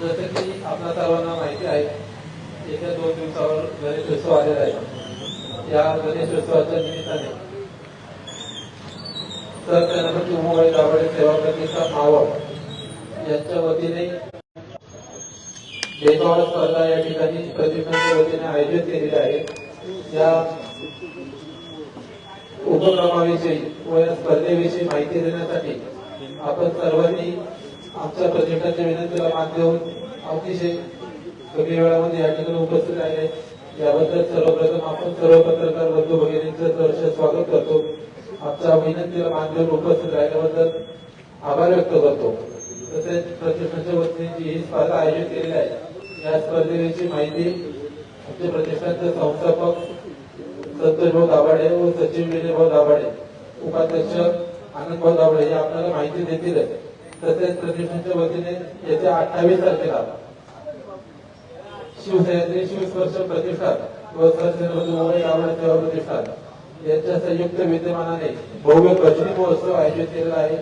जसं की आपल्या सर्वांना माहिती आहे येत्या दोन दिवसावर गणेशोत्सव आलेला आहे. या गणेशोत्सवाच्या निमित्ताने सर गणपती उमाबाई दाभाडे सेवा प्रतिष्ठान मावळ यांच्या वतीने बेकावळ स्पर्धा या ठिकाणी प्रतिष्ठानच्या वतीने आयोजित केलेली आहे. या उपक्रमाविषयी व या स्पर्धेविषयी माहिती देण्यासाठी आपण सर्वांनी आमच्या प्रतिष्ठानच्या विनंतीला मान देऊन अतिशय कमी वेळामध्ये या ठिकाणी उपस्थित आहे. याबद्दल सर्वप्रथम आपण सर्व पत्रकार बंधू भगिनींचं हर्ष स्वागत करतो. आमच्या विनंतीला मान देऊन उपस्थित राहिल्याबद्दल आभार व्यक्त करतो. तसेच प्रतिष्ठानच्या वतीने जी ही स्पर्धा आयोजित केलेली आहे या स्पर्धेची माहिती आमचे प्रतिष्ठानचे संस्थापक संतोष भाऊ दाभाडे व सचिव विजय भाऊ दाभाडे उपाध्यक्ष आनंद भाऊ दाभाडे हे आपल्याला माहिती देतीलच तसेच प्रतिष्ठानच्या वतीने येत्या अठ्ठावीस तारखेला शिवसह्याद्री शिवस्पर्श प्रतिष्ठान व सरसेनापती मुंबई दाभाडे सेवा प्रतिष्ठान यांच्या संयुक्त विद्यमानाने भव्य भजनी महोत्सव आयोजित केलेला आहे.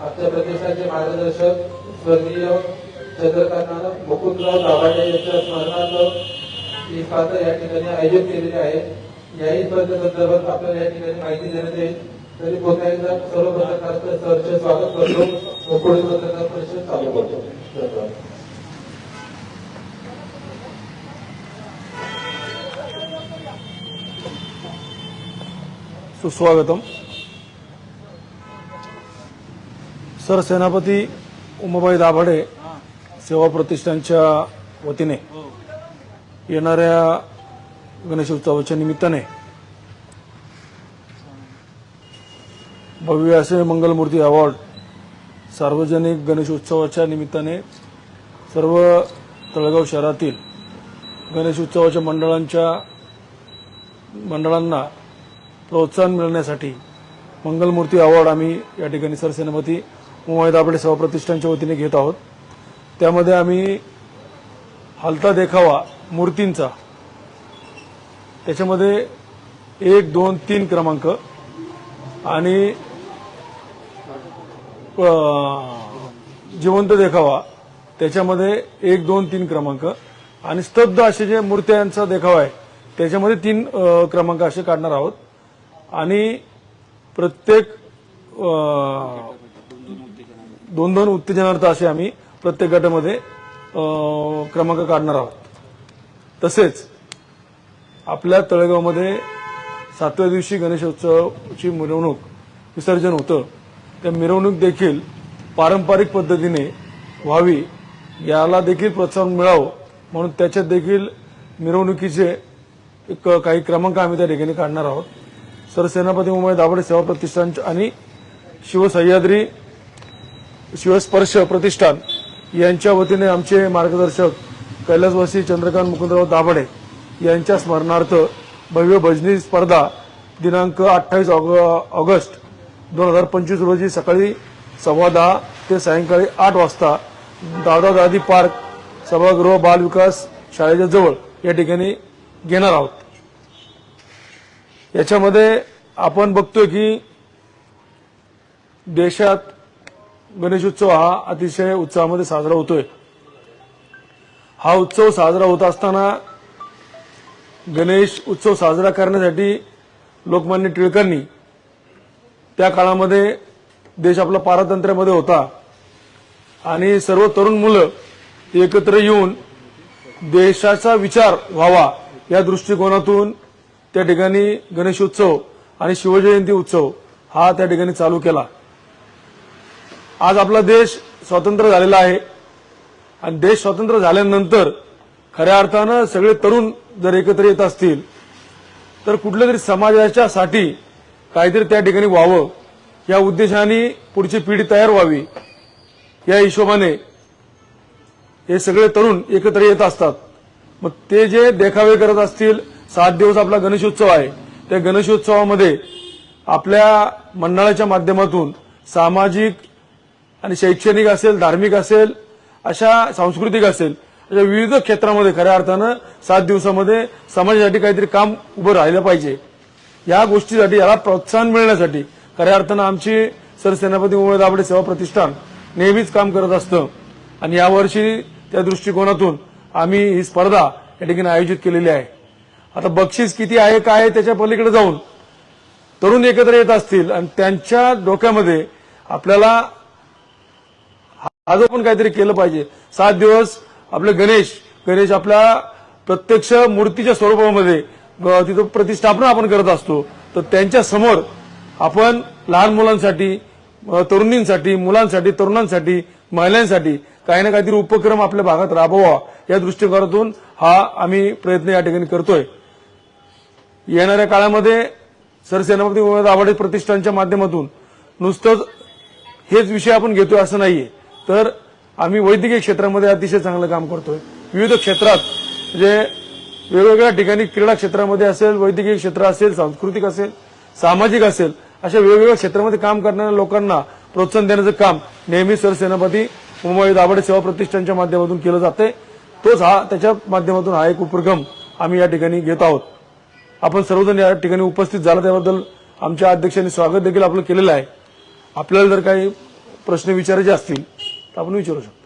आमच्या प्रतिष्ठानचे मार्गदर्शक स्वर्गीय चंद्रकांत मुकुंदराव दाभाडे यांच्या स्मरणार्थ ही स्पर्धा या ठिकाणी आयोजित केलेली आहे. याही स्पर्धेसंदर्भात आपल्याला या ठिकाणी माहिती देण्यात येईल. तरी पुन्हा सर्व पत्रकारांचं सरचे स्वागत करतो. व पुढील पत्रकार परिषद चालू करतो. धन्यवाद सुस्वागतम. सरसेनापती उमाबाई दाभाडे सेवा प्रतिष्ठानच्या वतीने येणाऱ्या गणेशोत्सवाच्या निमित्ताने भव्य असे मंगलमूर्ती अवॉर्ड सार्वजनिक गणेश उत्सवाच्या निमित्ताने सर्व तळगाव शहरातील गणेश उत्सवाच्या मंडळांच्या मंडळांना प्रोत्साहन मिळण्यासाठी मंगलमूर्ती अवॉर्ड आम्ही या ठिकाणी सरसेनापती उमाई दाबडे सेवा वतीने घेत आहोत. त्यामध्ये आम्ही हलता देखावा मूर्तींचा त्याच्यामध्ये एक दोन तीन क्रमांक आणि जिवंत देखावा. त्याच्यामध्ये एक दोन तीन क्रमांक. आणि स्तब्ध असे जे मूर्त्यांचा देखावा आहे त्याच्यामध्ये तीन क्रमांक असे काढणार आहोत. आणि प्रत्येक दोन दोन उत्तेजनार्थ असे आम्ही प्रत्येक गटामध्ये क्रमांक काढणार आहोत. तसेच आपल्या तळेगावमध्ये सातव्या दिवशी गणेशोत्सवाची मिरवणूक विसर्जन होतं. त्या मिरवणूक देखील पारंपरिक पद्धतीने व्हावी याला देखील प्रोत्साहन मिळावं म्हणून त्याच्यात देखील मिरवणुकीचे एक काही क्रमांक आम्ही त्या ठिकाणी काढणार आहोत. सरसेनापती मुंबई दाभडे सेवा प्रतिष्ठान आणि शिवसह्याद्री शिवस्पर्श प्रतिष्ठान यांच्या वतीने आमचे मार्गदर्शक कैलासवासी चंद्रकांत मुकुंदराव दाभडे यांच्या स्मरणार्थ भव्य भजनी स्पर्धा दिनांक अठ्ठावीस ऑगस्ट दोन हजार पंचवीस रोजी सकाळी सव्वा दहा ते सायंकाळी आठ वाजता दादा दादी पार्क सभागृह बाल विकास शाळेच्या जवळ या ठिकाणी घेणार आहोत. याच्यामध्ये आपण बघतोय की देशात गणेशोत्सव हा अतिशय उत्साहामध्ये साजरा होतोय. हा उत्सव साजरा होत असताना गणेश उत्सव साजरा करण्यासाठी लोकमान्य टिळकांनी त्या काळामध्ये देश आपला पारतंत्र्यामध्ये होता. आणि सर्व तरुण मुलं एकत्र येऊन देशाचा विचार व्हावा या दृष्टिकोनातून त्या ठिकाणी गणेशोत्सव आणि शिवजयंती उत्सव हा त्या ठिकाणी चालू केला. आज आपला देश स्वतंत्र झालेला आहे. आणि देश स्वतंत्र झाल्यानंतर खऱ्या अर्थानं सगळे तरुण जर एकत्र येत असतील तर कुठल्या तरी समाजाच्या साठी काहीतरी त्या ठिकाणी व्हावं. या उद्देशाने पुढची पिढी तयार व्हावी. या हिशोबाने हे सगळे तरुण एकत्र येत असतात. मग ते जे देखावे करत असतील सात दिवस आपला गणेशोत्सव आहे. त्या गणेशोत्सवामध्ये आपल्या मंडळाच्या माध्यमातून सामाजिक आणि शैक्षणिक असेल धार्मिक असेल अशा सांस्कृतिक असेल अशा विविध क्षेत्रामध्ये खऱ्या अर्थानं सात दिवसामध्ये समाजासाठी काहीतरी काम उभं राहिलं पाहिजे. या गोष्टीसाठी याला प्रोत्साहन मिळण्यासाठी खऱ्या अर्थानं आमची सरसेनापती मुंबई दाबडे सेवा प्रतिष्ठान नेहमीच काम करत असतं. आणि यावर्षी त्या दृष्टिकोनातून आम्ही ही स्पर्धा या ठिकाणी आयोजित केलेली आहे. आता बक्षीस किती आहे काय आहे त्याच्या पलीकडे जाऊन तरुण एकत्र येत असतील आणि त्यांच्या डोक्यामध्ये आपल्याला आज पण काहीतरी केलं पाहिजे. सात दिवस आपले गणेश गणेश आपल्या प्रत्यक्ष मूर्तीच्या स्वरूपामध्ये तिथं प्रतिष्ठापना आपण करत असतो. तर त्यांच्यासमोर आपण लहान मुलांसाठी तरुणींसाठी मुलांसाठी तरुणांसाठी महिलांसाठी काही ना काहीतरी उपक्रम आपल्या भागात राबवा या दृष्टिकोनातून हा आम्ही प्रयत्न या ठिकाणी करतोय. येणाऱ्या काळामध्ये सरसेनापती गोविंद आवाडे प्रतिष्ठानच्या माध्यमातून नुसतंच हेच विषय आपण घेतोय असं नाहीये. तर आम्ही वैद्यकीय क्षेत्रामध्ये अतिशय चांगलं काम करतोय. विविध क्षेत्रात म्हणजे वेगवेगळ्या ठिकाणी क्रीडा क्षेत्रामध्ये असेल वैद्यकीय क्षेत्र असेल सांस्कृतिक असेल सामाजिक असेल अशा वेगवेगळ्या क्षेत्रामध्ये काम करणाऱ्या लोकांना प्रोत्साहन देण्याचं काम नेहमी सरसेनापती मुंबई दाभाडे सेवा प्रतिष्ठानच्या माध्यमातून केलं जाते. तोच हा त्याच्या माध्यमातून हा एक उपक्रम आम्ही या ठिकाणी घेत आहोत. आपण सर्वजण या ठिकाणी उपस्थित झाला त्याबद्दल आमच्या अध्यक्षांनी स्वागत देखील आपलं केलेलं आहे. आपल्याला जर काही प्रश्न विचारायचे असतील तर आपण विचारू शकतो.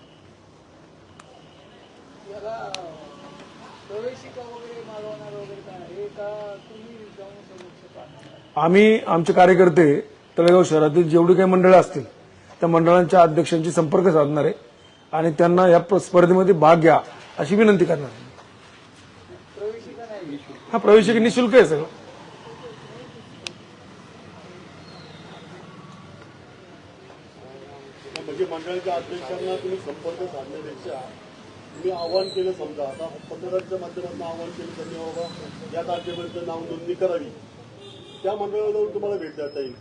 आम्ही आमचे कार्यकर्ते तळेगाव शहरातील जेवढी काही मंडळं असतील त्या मंडळांच्या अध्यक्षांशी संपर्क साधणार आहे आणि त्यांना या स्पर्धेमध्ये भाग घ्या अशी विनंती करणार. आहे. हा प्रवेशिका निशुल्क आहे सगळं. म्हणजे मंडळाच्या अध्यक्षांना तुम्ही संपर्क साधण्यापेक्षा तुम्ही आव्हान केलं समजा. आता पत्रकारांच्या माध्यमातून आव्हान केलं त्यांनी बाबा या तारखेपर्यंत नाव नोंदणी करावी. त्या मंडळाला जाऊन तुम्हाला भेट देता येईल.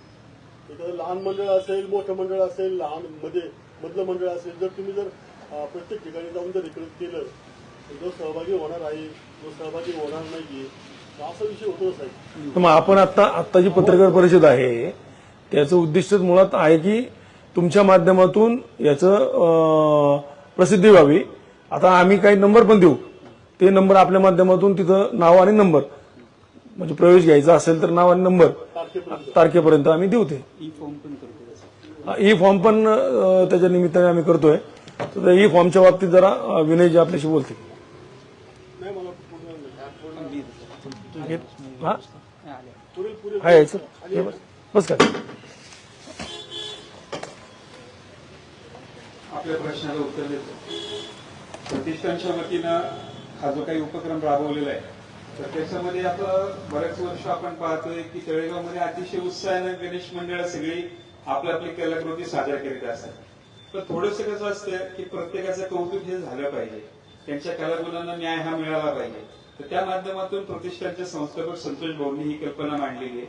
एखादं लहान मंडळ असेल मोठं मंडळ असेल लहानमध्ये मधलं मंडळ असेल जर तुम्ही जर प्रत्येक ठिकाणी जाऊन जर रिक्रूट केलं तर जो सहभागी होणार आहे जो सहभागी होणार नाहीये असा विषय होतो साहेब. तर मग आपण आता आता जी पत्रकार परिषद आहे त्याचं उद्दिष्ट मुळात आहे की तुमच्या माध्यमातून याचं प्रसिद्धी व्हावी. आता आम्ही काही नंबर पण देऊ. ते नंबर आपल्या माध्यमातून तिथं नाव आणि नंबर. म्हणजे प्रवेश घ्यायचा असेल तर नाव आणि नंबर तारखेपर्यंत आम्ही देऊ ते ई फॉर्म पण त्याच्या निमित्ताने आम्ही करतोय. तर ई फॉर्मच्या बाबतीत जरा विनयजी आपल्याशी बोलतील. हा? सर हे बस बस का आपल्या प्रश्नाला उत्तर देतो. प्रतिष्ठानच्या वतीनं हा जो काही उपक्रम राबवलेला आहे तर त्याच्यामध्ये आता बरेच वर्ष आपण पाहतोय की तळेगावमध्ये अतिशय उत्साहाने गणेश मंडळ सगळी आपली आपली कलाकृती सादर करीत असतात. पण थोडस कसं असतं की प्रत्येकाचं कौतुक हे झालं पाहिजे. त्यांच्या कलागुणांना न्याय हा मिळाला पाहिजे. तर त्या माध्यमातून प्रतिष्ठानचे संस्थापक संतोष भाऊंनी ही कल्पना मांडलेली आहे.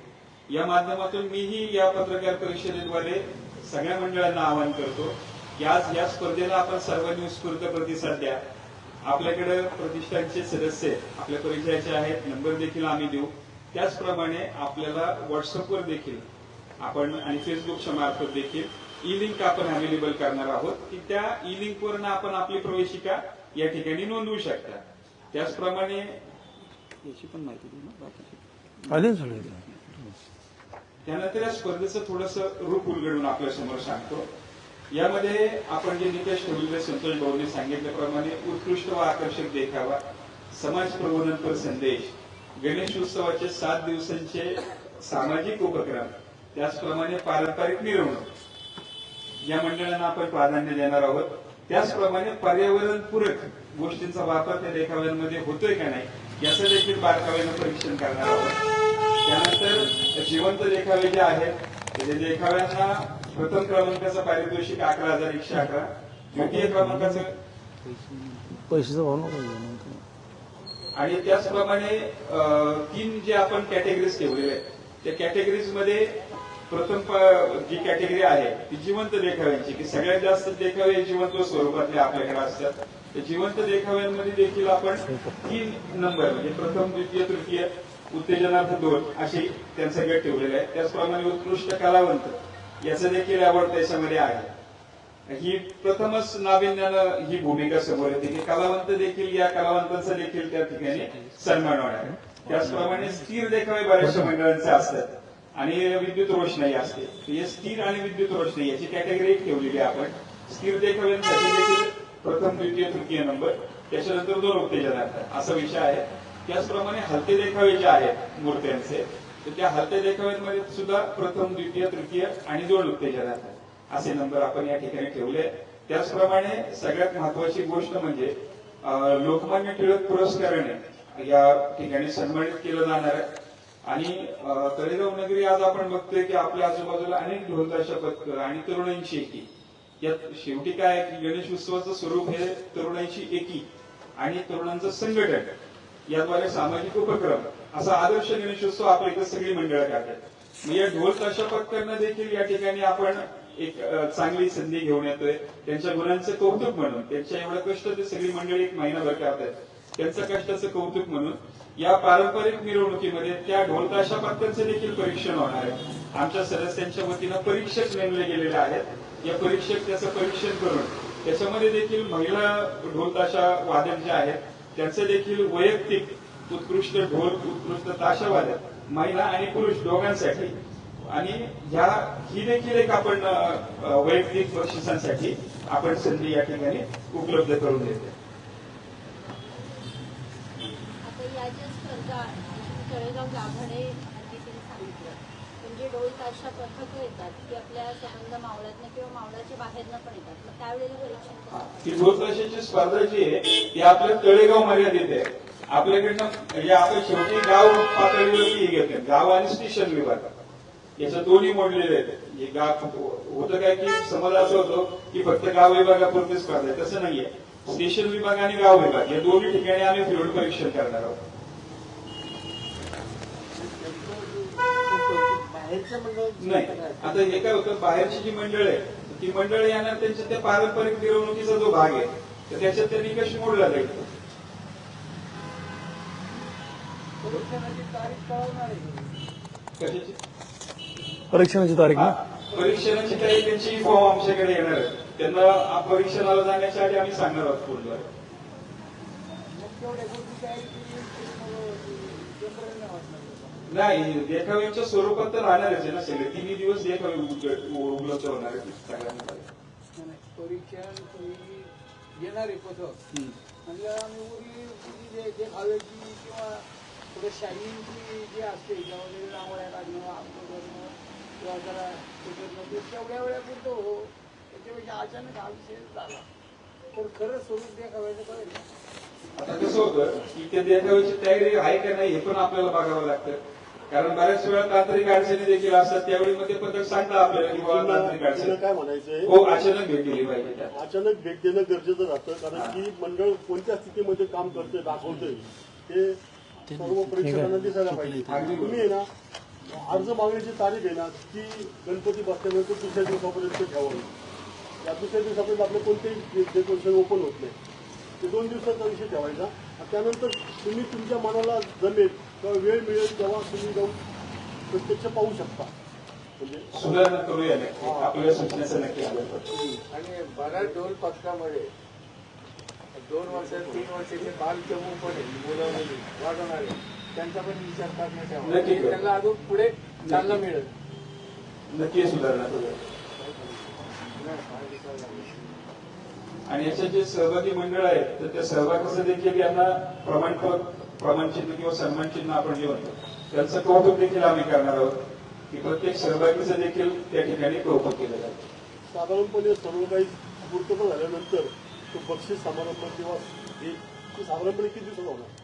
या माध्यमातून मीही या पत्रकार परिषदेद्वारे सगळ्या मंडळांना आवाहन करतो की आज या स्पर्धेला आपण सर्वांनी उत्स्फूर्त प्रतिसाद द्या. आपल्याकडे प्रतिष्ठानचे सदस्य आपल्या परिचयाचे आहेत नंबर देखील आम्ही देऊ. त्याचप्रमाणे आपल्याला व्हॉट्सअपवर देखील आपण आणि फेसबुकच्या मार्फत देखील ई लिंक आपण अवेलेबल करणार आहोत. की त्या ई लिंक वरनं आपण आपली प्रवेशिका या ठिकाणी नोंदवू शकता. त्याचप्रमाणे याची पण माहिती त्यानंतर या स्पर्धेचं थोडस रूप उलगडून आपल्यासमोर सांगतो. यामध्ये आपण जे निकष ठेवलेले संतोष भाऊंनी सांगितल्याप्रमाणे उत्कृष्ट व आकर्षक देखावा समाज प्रबोधनपर संदेश गणेश उत्सवाचे सात दिवसांचे सामाजिक उपक्रम त्याचप्रमाणे पारंपरिक मिरवणूक. या मंडळांना आपण प्राधान्य देणार आहोत. त्याचप्रमाणे पर्यावरणपूरक गोष्टींचा वापर त्या देखाव्यांमध्ये होतोय का नाही याचं देखील बारकाव्यानं परीक्षण करणार आहोत. त्यानंतर जिवंत देखावे जे आहेत त्या देखाव्यांना प्रथम क्रमांकाचं पारितोषिक अकरा हजार एकशे अकरा. द्वितीय क्रमांकाचं? पैशाचा नको आणि त्याचप्रमाणे तीन जे आपण कॅटेगरीज ठेवलेले आहेत त्या कॅटेगरीजमध्ये प्रथम जी कॅटेगरी आहे ती जिवंत देखाव्यांची की सगळ्यात जास्त देखावे जिवंत स्वरूपातले आपल्याकडे असतात. त्या जिवंत देखाव्यांमध्ये देखील आपण तीन नंबर म्हणजे प्रथम द्वितीय तृतीय उत्तेजनार्थ दोन असे त्यांचे गट ठेवलेले आहेत त्याचप्रमाणे उत्कृष्ट कलावंत याचं देखील आवड त्याच्यामध्ये आहे. ही प्रथमच नाविन्यानं ही भूमिका समोर येते की कलावंत देखील या कलावंतांचा देखील त्या ठिकाणी सन्मान होणार त्याचप्रमाणे स्थिर देखावे बऱ्याचशा मंडळांचे असतात आणि विद्युत रोषणाई असते. हे स्थिर आणि विद्युत रोषणाई याची कॅटेगरी ठेवलेली आहे आपण. स्थिर देखाव्यांसाठी देखील प्रथम द्वितीय तृतीय नंबर त्याच्यानंतर दोन उत्तेजनार्थ असा विषय आहे. त्याचप्रमाणे हलते देखावे जे आहेत मूर्त्यांचे तर त्या हलत्या देखाव्यांमध्ये सुद्धा प्रथम द्वितीय तृतीय आणि जोड उत्तेजन असे नंबर आपण या ठिकाणी ठेवले. त्याचप्रमाणे सगळ्यात महत्वाची गोष्ट म्हणजे लोकमान्य टिळक पुरस्काराने या ठिकाणी सन्मानित केलं जाणार आहे. आणि तळेगाव नगरी आज आपण बघतोय की आपल्या आजूबाजूला अनेक ढोलताशा पथकर आणि तरुणांची एकी. यात शेवटी काय आहे की गणेश उत्सवाचं स्वरूप हे तरुणांची एकी आणि तरुणांचं संघटन. याद्वारे सामाजिक उपक्रम असा आदर्श गणेशोत्सव आपल्या इथं सगळी मंडळं करतात मग या ढोल ताशा देखील या ठिकाणी आपण एक चांगली संधी घेऊन येतोय. त्यांच्या गुणांचं कौतुक म्हणून त्यांच्या एवढं कष्ट ते सगळी मंडळी एक महिनाभर करतात त्यांचं कष्टाचं कौतुक म्हणून या पारंपरिक मिरवणुकीमध्ये त्या ढोल ताशा देखील परीक्षण होणार आहे. आमच्या सदस्यांच्या वतीनं परीक्षक नेमले गेलेले आहेत. या परीक्षक त्याचं परीक्षण करून त्याच्यामध्ये देखील महिला ढोल ताशा वादक जे आहेत त्यांचं देखील वैयक्तिक उत्कृष्ट ढोल उत्कृष्ट ताशा वादक महिला आणि पुरुष दोघांसाठी. आणि ह्या ही देखील एक आपण वैयक्तिक बक्षिसांसाठी आपण संधी या ठिकाणी उपलब्ध करून देतो. तळेगाव गाभडे तिथे सांगितलं म्हणजे डोल ताशा पथक येतात की आपल्या संबंध मावळातनं किंवा मावळाच्या बाहेरनं पण येतात. मग त्यावेळेला परीक्षण असतं? ही ढोलताशाची स्पर्धा जी आहे ती आपल्या तळेगाव मर्यादित आहे. आपल्याकडनं म्हणजे आपण शेवटी गाव पातळीवरती घेतो गाव आणि स्टेशन विभाग. याच्या दोन्ही मोडलेले आहेत. हे गाव होतं काय की समज असं होतं की फक्त गाव विभागापुरती स्पर्धा आहे तसं नाहीये. स्टेशन विभाग आणि गाव विभाग या दोन्ही ठिकाणी आम्ही फिल्ड परीक्षण करणार आहोत. नाही. आता हे काय होतं? बाहेरची जी मंडळ आहे ती मंडळ येणार त्यांच्या त्या पारंपरिक मिरवणुकीचा जो भाग आहे तर त्याच्यात ते निकष मोडला जाईल? परीक्षणाची तारीख ना? परीक्षणाची काही त्यांची फॉर्म आमच्याकडे येणार आहे. त्यांना परीक्षणाला जाण्याच्या आधी आम्ही सांगणार आहोत पुढे नाही देखाव्यांच्या स्वरूपात तर राहणारच आहे ना सगळे. तिन्ही दिवस देखावे उपलब्ध होणार आहेत सगळ्यांना. परीक्षण तुम्ही घेणारे पथक. म्हणजे आम्ही उरी उरी जे जे खाव्याची किंवा थोडं शाईनची जी असते त्यामध्ये रांगोळ्या काढणं आमचं करणं किंवा जरा हे करणं ते तेवढ्या वेळापुरतं हो त्याच्यापेक्षा अचानक हा विषय झाला. तर खरं स्वरूप कळेल ना. आता कसं होतं की देखाव्याची तयारी आहे का नाही हे पण आपल्याला बघावं लागतं. कारण बऱ्याच वेळा तांत्रिक अडचणी देखील असतात. त्यावेळी ते पथक सांगतात आपल्याला की बाबा तांत्रिक अडचणी. काय म्हणायचंय? हो अचानक भेट दिली पाहिजे अचानक भेट देणं गरजेचं राहतं. कारण की मंडळ कोणत्या स्थितीमध्ये काम करतोय दाखवतोय ते सर्व परीक्षकांना दिसायला पाहिजे. तुम्ही आहे. ना अर्ज मागण्याची तारीख आहे ना ती गणपती बसल्यानंतर दुसऱ्या दिवसापर्यंत ठेवावी. या दुसऱ्या दिवसापर्यंत आपलं कोणतेही डेकोरेशन ओपन होत नाही. ते दोन दिवसाचा विषय ठेवायचा. आणि त्यानंतर तुम्ही तुमच्या मनाला जमेल किंवा वेळ मिळेल तेव्हा तुम्ही जाऊन प्रत्यक्ष पाहू शकता. म्हणजे. आणि बऱ्याच ढोल पथकामध्ये दोन वर्ष तीन वर्षाचे बाल जमू पण आहे मुलं मुली वाढवणारे. त्यांचा पण विचार करण्यात यावा. नक्की करू. त्यांना अजून पुढे चालना मिळेल. नक्की सुधारणा आणि याचे जे सहभागी मंडळ आहेत तर त्या सहभागाचं देखील यांना प्रमाणपत्र प्रमाणचिन्ह किंवा सन्मानचिन्ह आपण जे म्हणतो त्यांचं कौतुक देखील आम्ही करणार आहोत की प्रत्येक सहभागीचं देखील त्या ठिकाणी कौतुक केलं जातं. साधारणपणे सर्व काही पूर्तता झाल्यानंतर तो बक्षीस समारंभ किंवा साधारणपणे किती दिवसात होणार?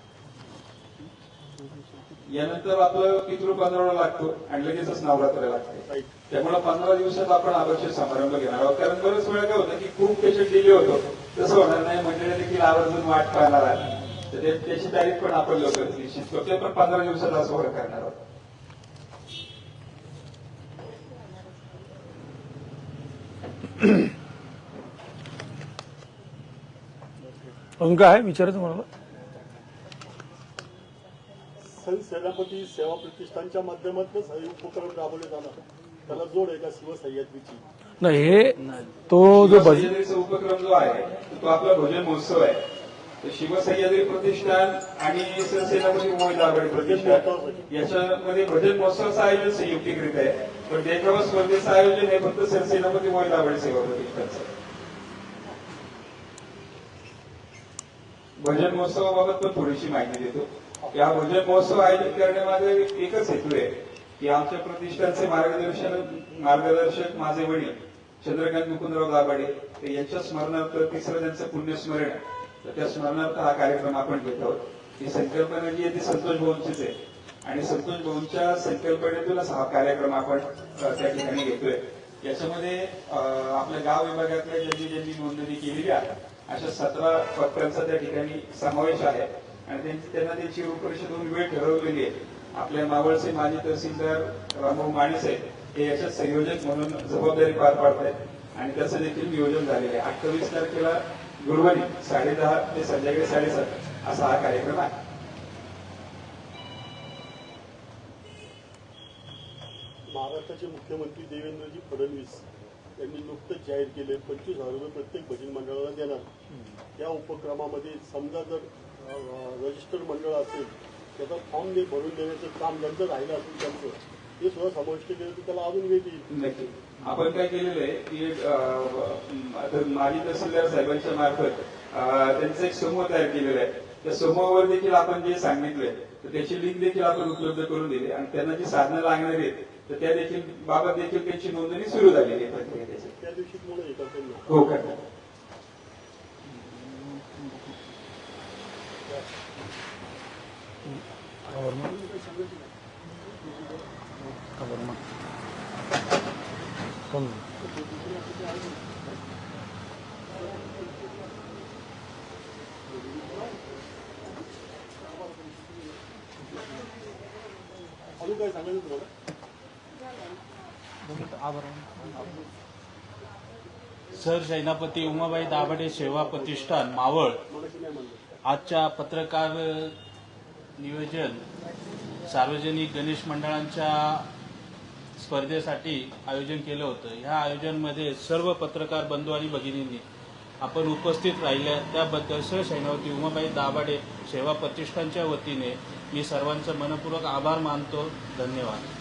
यानंतर आपलं पितृ पंधरवडा लागतो? आणि लगेचच नवरात्र लागते. त्यामुळे पंधरा दिवसात आपण आवर्षक समारंभ घेणार आहोत. कारण बरेच वेळा काय होतं की खूप पेशंट डिले होतो. तसं होणार नाही. मंडळी देखील आवर्जून वाट पाहणार आहे. तर त्याची तारीख पण आपण लवकर निश्चित करतो. ते पण पंधरा दिवसात असं करणार आहोत. अजून काय आहे विचारायचं मला सेनापती सेवा प्रतिष्ठानच्या माध्यमातून हे उपक्रम राबवले जाणार. त्याला जोड आहे का शिवसह्याद्रीची नाही हे तो जो भजन सह्याद्रीचा उपक्रम जो आहे तो आपला भोजन महोत्सव आहे. तर शिवसह्याद्री प्रतिष्ठान आणि सेनापती मोहित दाभाडे प्रतिष्ठान याच्यामध्ये भजन महोत्सवाचं आयोजन संयुक्तिकरित आहे. पण देखावा स्पर्धेचं आयोजन हे फक्त सरसेनापती मोहित दाभाडे सेवा प्रतिष्ठानचं भजन महोत्सवाबाबत पण थोडीशी माहिती देतो. या भजन महोत्सव आयोजित करण्यामागे एकच हेतू आहे की आमच्या प्रतिष्ठानचे मार्गदर्शन मार्गदर्शक माझे वडील चंद्रकांत मुकुंदराव दाभाडे ते यांच्या स्मरणार्थ तिसरं त्यांचं पुण्यस्मरण तर त्या स्मरणार्थ हा कार्यक्रम आपण घेत आहोत. ही संकल्पना जी आहे ती संतोष भवनचीच आहे. आणि संतोष भवनच्या संकल्पनेतूनच हा कार्यक्रम आपण त्या ठिकाणी घेतोय. याच्यामध्ये आपल्या गाव विभागातल्या ज्यांनी ज्यांनी नोंदणी केलेली आहे अशा सतरा पत्रांचा त्या ठिकाणी समावेश आहे. आणि त्यांची त्यांना त्यांची रूपरेषेतून वेळ ठरवलेली आहे. आपल्या मावळचे माजी तहसीलदार रामभाऊ माणेसाहेब हे याच्यात संयोजक म्हणून जबाबदारी पार पाडत आहेत आणि त्याचं देखील नियोजन झालेलं आहे. अठ्ठावीस तारखेला गुरुवारी साडेदहा ते संध्याकाळी साडेसात असा हा कार्यक्रम आहे. महाराष्ट्राचे मुख्यमंत्री देवेंद्रजी फडणवीस त्यांनी नुकतंच जाहीर केले पंचवीस हजार रुपये प्रत्येक भजन मंडळाला देणार. या उपक्रमामध्ये समजा जर रजिस्टर मंडळ असेल त्याचा फॉर्म जे भरून देण्याचं काम ज्यांचं राहिलं असेल त्यांचं ते सुद्धा समाविष्ट केलं तर त्याला अजून वेळ येईल आपण काय केलेलं आहे की माजी तहसीलदार साहेबांच्या मार्फत त्यांचा एक समूह तयार केलेला आहे. त्या समूहावर देखील आपण जे सांगितलंय तर त्याची लिंक देखील आपण उपलब्ध करून दिली. आणि त्यांना जी साधनं लागणार आहेत तर त्या देखील बाबत देखील त्यांची नोंदणी सुरू झालेली आहे हे ना. हो करतात अजून काय सांगायचं तुम्हाला? सर सेनापती उमाबाई दाभाडे सेवा प्रतिष्ठान मावळ. आजच्या पत्रकार नियोजन सार्वजनिक गणेश मंडळांच्या स्पर्धेसाठी आयोजन केलं होतं. ह्या आयोजनमध्ये सर्व पत्रकार बंधू आणि भगिनींनी आपण उपस्थित राहिल्या. त्याबद्दल सर सेनापती उमाबाई दाभाडे सेवा प्रतिष्ठानच्या वतीने मी सर्वांचं मनपूर्वक आभार मानतो. धन्यवाद.